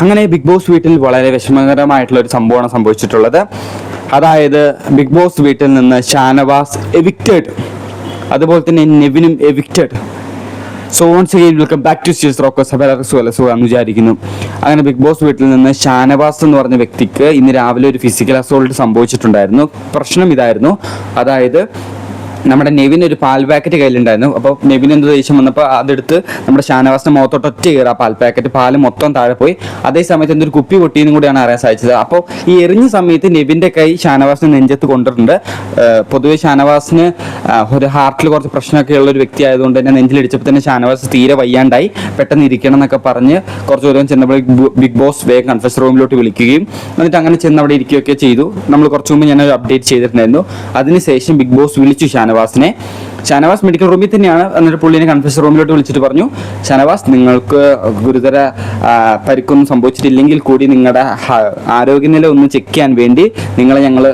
അങ്ങനെ big boss വീട്ടിൽ വളരെ വിഷമകരമായിട്ടുള്ള ഒരു സംഭവമാണ് സംഭവിച്ചിട്ടുള്ളത്. അതായത് ബിഗ് ബോസ് വീട്ടിൽ നിന്ന് ഷാനവാസ് എവിക്റ്റഡ് അതുപോലെ തന്നെ നെവിനും evicted so once again welcome back to സീസ് റോക്കോസ് എല്ലാവർക്കും സുഖം എന്ന് വിചാരിക്കുന്നു. അങ്ങനെ ബിഗ് ബോസ് വീട്ടിൽ നിന്ന് ഷാനവാസ് എന്ന് പറഞ്ഞ വ്യക്തിക്ക് ഇന്ന് രാവിലെ ഒരു ഫിസിക്കൽ അസോൾട്ട് സംഭവിച്ചിട്ടുണ്ടായിരുന്നു. പ്രശ്നം ഇതായിരുന്നു. അതായത് നമ്മുടെ നെവിൻ ഒരു പാൽ പാക്കറ്റ് കയ്യിലുണ്ടായിരുന്നു. അപ്പോൾ നെവിൻ എന്ത് ദേഷ്യം വന്നപ്പോൾ അതെടുത്ത് നമ്മുടെ ഷാനവാസിന്റെ മുഖത്തോട്ട് ഒറ്റ കയറി ആ പാൽ പാക്കറ്റ് പാൽ മൊത്തം താഴെ പോയി. അതേ സമയത്ത് എന്തൊരു കുപ്പി പൊട്ടിയെന്നും കൂടിയാണ് അറിയാൻ സാധിച്ചത്. അപ്പോൾ ഈ എറിഞ്ഞ സമയത്ത് നെവിന്റെ കൈ ഷാനവാസിന് നെഞ്ചത്ത് കൊണ്ടിട്ടുണ്ട് പൊതുവേ ഷാനവാസിന് ഒരു ഹാർട്ടിൽ കുറച്ച് പ്രശ്നമൊക്കെ ഉള്ള ഒരു വ്യക്തി ആയതുകൊണ്ട് തന്നെ നെഞ്ചിലിടിച്ചപ്പോൾ തന്നെ ഷാനവാസ് തീരെ വയ്യാണ്ടായി. പെട്ടെന്ന് ഇരിക്കണം എന്നൊക്കെ പറഞ്ഞ് കുറച്ച് ദൂരം ചെന്നപ്പോൾ ബിഗ് ബോസ് വേഗം കൺഫസ് റൂമിലോട്ട് വിളിക്കുകയും എന്നിട്ട് അങ്ങനെ ചെന്ന് അവിടെ ഇരിക്കുകയൊക്കെ ചെയ്തു. നമ്മൾ കുറച്ച് മുമ്പ് ഞാൻ അപ്ഡേറ്റ് ചെയ്തിട്ടുണ്ടായിരുന്നു. അതിനുശേഷം ബിഗ് ബോസ് വിളിച്ചു ഷാനവാസിനെ ഷാനവാസ് മെഡിക്കൽ റൂമിൽ തന്നെയാണ് എന്നിട്ട് പുള്ളിനെ കൺഫ്യൂഷൻ റൂമിലോട്ട് വിളിച്ചിട്ട് പറഞ്ഞു. ഷാനവാസ് നിങ്ങൾക്ക് ഗുരുതര പരിക്കൊന്നും സംഭവിച്ചിട്ടില്ലെങ്കിൽ കൂടി നിങ്ങളുടെ ആരോഗ്യനില ഒന്ന് ചെക്ക് ചെയ്യാൻ വേണ്ടി നിങ്ങളെ ഞങ്ങൾ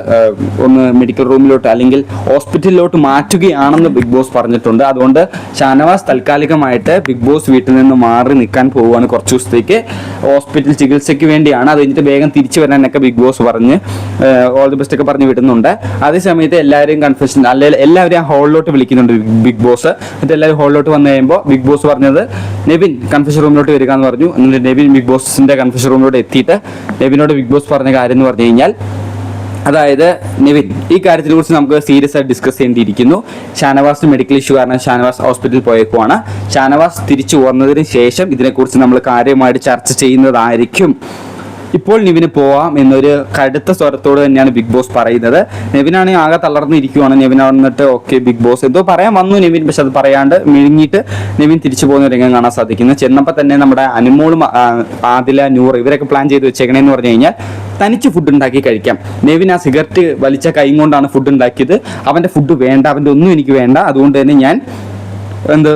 ഒന്ന് മെഡിക്കൽ റൂമിലോട്ട് അല്ലെങ്കിൽ ഹോസ്പിറ്റലിലോട്ട് മാറ്റുകയാണെന്ന് ബിഗ് ബോസ് പറഞ്ഞിട്ടുണ്ട്. അതുകൊണ്ട് ഷാനവാസ് താൽക്കാലികമായിട്ട് ബിഗ് ബോസ് വീട്ടിൽ നിന്ന് മാറി നിൽക്കാൻ പോവുകയാണ് കുറച്ച് ദിവസത്തേക്ക്. ഹോസ്പിറ്റൽ ചികിത്സയ്ക്ക് വേണ്ടിയാണ്. അത് കഴിഞ്ഞിട്ട് വേഗം തിരിച്ചു വരാനൊക്കെ ബിഗ് ബോസ് പറഞ്ഞ് ഓൾ ദി ബെസ്റ്റ് ഒക്കെ പറഞ്ഞ് വിടുന്നുണ്ട്. അതേസമയത്ത് എല്ലാവരെയും കൺഫ്യൂഷൻ അല്ലെങ്കിൽ എല്ലാവരെയും ആ ഹോളിലോട്ട് വിളിക്കുന്നുണ്ട് ബിഗ് ബോസ്. എന്നിട്ട് എല്ലാവരും ഹോളിലോട്ട് വന്നു കഴിയുമ്പോൾ ബിഗ് ബോസ് പറഞ്ഞത് നെവിൻ കൺഫ്യൂഷൻ റൂമിലോട്ട് വരിക എന്ന് പറഞ്ഞു. എന്നിട്ട് നെവിൻ ബിഗ് ബോസിന്റെ കൺഫ്യൂഷൻ റൂമിലോട്ട് എത്തിയിട്ട് നെവിനോട് ബിഗ് ബോസ് പറഞ്ഞ കാര്യം എന്ന് പറഞ്ഞു കഴിഞ്ഞാൽ അതായത് നിവിൻ ഈ കാര്യത്തിനെ കുറിച്ച് നമുക്ക് സീരിയസ് ആയിട്ട് ഡിസ്കസ് ചെയ്യേണ്ടിയിരിക്കുന്നു. ഷാനവാസ് മെഡിക്കൽ ഇഷ്യൂ കാരണം ഷാനവാസ് ഹോസ്പിറ്റലിൽ പോയേക്കുവാണ്. ഷാനവാസ് തിരിച്ചു വന്നതിന് ശേഷം ഇതിനെക്കുറിച്ച് നമ്മൾ കാര്യമായിട്ട് ചർച്ച ചെയ്യുന്നതായിരിക്കും. ഇപ്പോൾ നിവിന് പോവാം എന്നൊരു കടുത്ത സ്വരത്തോട് തന്നെയാണ് ബിഗ് ബോസ് പറയുന്നത്. നെവിനാണെങ്കിൽ ആകെ തളർന്നിരിക്കുവാണ്. നെവിൻ വന്നിട്ട് ഓക്കെ ബിഗ് ബോസ്. എന്തോ പറയാൻ വന്നു നെവിൻ പക്ഷെ അത് പറയാണ്ട് മിഴുങ്ങിയിട്ട് നെവിൻ തിരിച്ചു പോകുന്ന രംഗം കാണാൻ സാധിക്കുന്നു. ചെന്നപ്പോൾ തന്നെ നമ്മുടെ അനുമോളും ആദില നൂർ ഇവരൊക്കെ പ്ലാൻ ചെയ്ത് വെച്ചേക്കണേന്ന് പറഞ്ഞു കഴിഞ്ഞാൽ തനിച്ച് ഫുഡ് ഉണ്ടാക്കി കഴിക്കാം. നെവിൻ ആ സിഗരറ്റ് വലിച്ച കൈ കൊണ്ടാണ് ഫുഡ് ഉണ്ടാക്കിയത്. അവന്റെ ഫുഡ് വേണ്ട അവന്റെ ഒന്നും എനിക്ക് വേണ്ട. അതുകൊണ്ട് തന്നെ ഞാൻ എന്ത്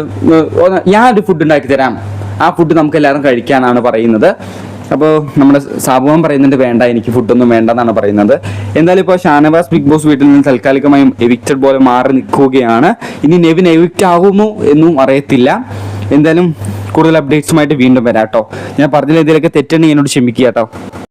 ഞാനൊരു ഫുഡ് ഉണ്ടാക്കി തരാം. ആ ഫുഡ് നമുക്ക് എല്ലാവരും കഴിക്കാനാണ് പറയുന്നത്. അപ്പോൾ നമ്മുടെ സാബുവൻ പറയുന്നുണ്ട് വേണ്ട എനിക്ക് ഫുഡൊന്നും വേണ്ട എന്നാണ് പറയുന്നത്. എന്തായാലും ഇപ്പോൾ ഷാനവാസ് ബിഗ് ബോസ് വീട്ടിൽ നിന്ന് താൽക്കാലികമായും എവിക്റ്റഡ് പോലെ മാറി നിൽക്കുകയാണ്. ഇനി നെവിൻ എവിക്റ്റ് ആകുമോ എന്നും അറിയത്തില്ല. എന്തായാലും കൂടുതൽ അപ്ഡേറ്റ്സുമായിട്ട് വീണ്ടും വരാം കേട്ടോ. ഞാൻ പറഞ്ഞതിൽ ഇതിലൊക്കെ തെറ്റുണ്ടെങ്കിൽ എന്നോട് ക്ഷമിക്കുക കേട്ടോ.